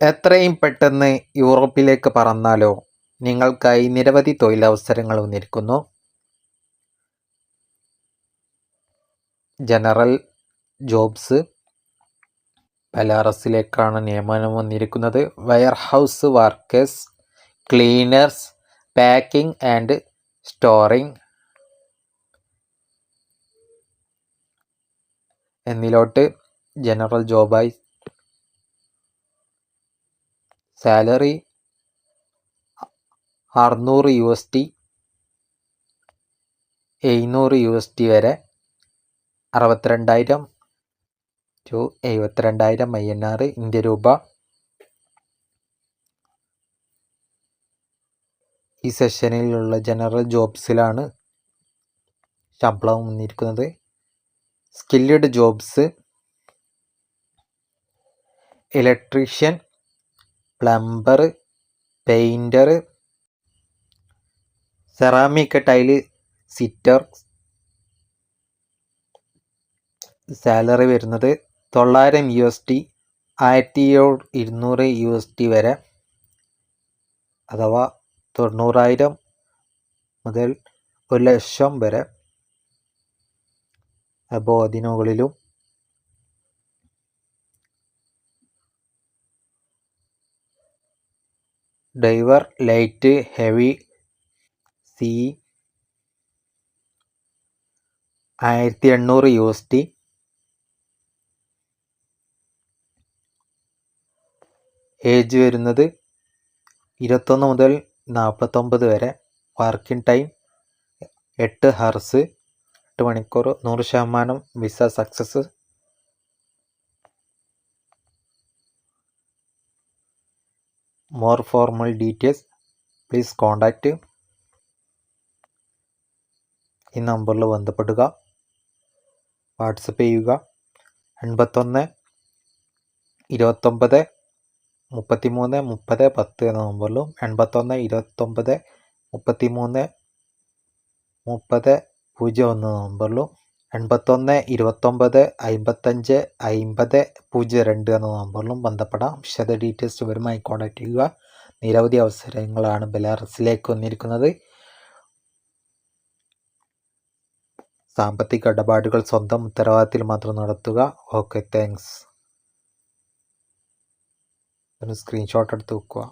എത്രയും പെട്ടെന്ന് യൂറോപ്പിലേക്ക് പറന്നാലോ? നിങ്ങൾക്കായി നിരവധി തൊഴിലവസരങ്ങൾ വന്നിരിക്കുന്നു. ജനറൽ ജോബ്സ് ബലാറസിലേക്കാണ് നിയമനം വന്നിരിക്കുന്നത്. Warehouse workers cleaners packing and storing എന്നിലോട്ട് general ജോബായി സാലറി അറുന്നൂറ് യു എസ് ടി എഴുന്നൂറ് യു എസ് ടി വരെ അറുപത്തിരണ്ടായിരം ടു എഴുപത്തിരണ്ടായിരം ഐ എൻ ആർ ഇന്ത്യ രൂപ. ഈ സെഷനിലുള്ള ജനറൽ ജോബ്സിലാണ് ശമ്പളം വന്നിരിക്കുന്നത്. Skilled jobs electrician plumber painter ceramic tile fitter salary വരുന്നത് തൊള്ളായിരം യു എസ് ടി ആയിരത്തി ഇരുന്നൂറ് യു എസ് ടി വരെ അഥവാ തൊണ്ണൂറായിരം മുതൽ ഒരു ലക്ഷം വരെ അപ്പോൾ അതിനുകളിലും ഡ്രൈവർ ലൈറ്റ് ഹെവി സി ആയിരത്തി എണ്ണൂറ് യു എസ് ടി. ഏജ് വരുന്നത് ഇരുപത്തൊന്ന് മുതൽ നാൽപ്പത്തൊമ്പത് വരെ. വർക്കിംഗ് ടൈം എട്ട് ഹർസ് എട്ട് മണിക്കൂർ നൂറ് ശതമാനം visa success. More formal details please contact ഈ നമ്പറിൽ ബന്ധപ്പെടുക. വാട്സപ്പ് ചെയ്യുക. എൺപത്തൊന്ന് ഇരുപത്തൊമ്പത് മുപ്പത്തി മൂന്ന് മുപ്പത് പത്ത് എന്ന നമ്പറിലും എൺപത്തൊന്ന് ഇരുപത്തൊമ്പത് മുപ്പത്തി മൂന്ന് മുപ്പത് പൂജ്യം ഒന്ന് നമ്പറിലും എൺപത്തൊന്ന് ഇരുപത്തൊമ്പത് അമ്പത്തഞ്ച് അമ്പത് പൂജ്യം രണ്ട് എന്ന നമ്പറിലും ബന്ധപ്പെടാം. വിശദ ഡീറ്റെയിൽസ് വരുമായി കോൺടാക്ട് ചെയ്യുക. നിരവധി അവസരങ്ങളാണ് ബെലാറസിലേക്ക് വന്നിരിക്കുന്നത്. സാമ്പത്തിക ഇടപാടുകൾ സ്വന്തം ഉത്തരവാദിത്തത്തിൽ മാത്രം നടത്തുക. Okay thanks. ഒരു സ്ക്രീൻഷോട്ട് എടുത്ത് വെക്കുക.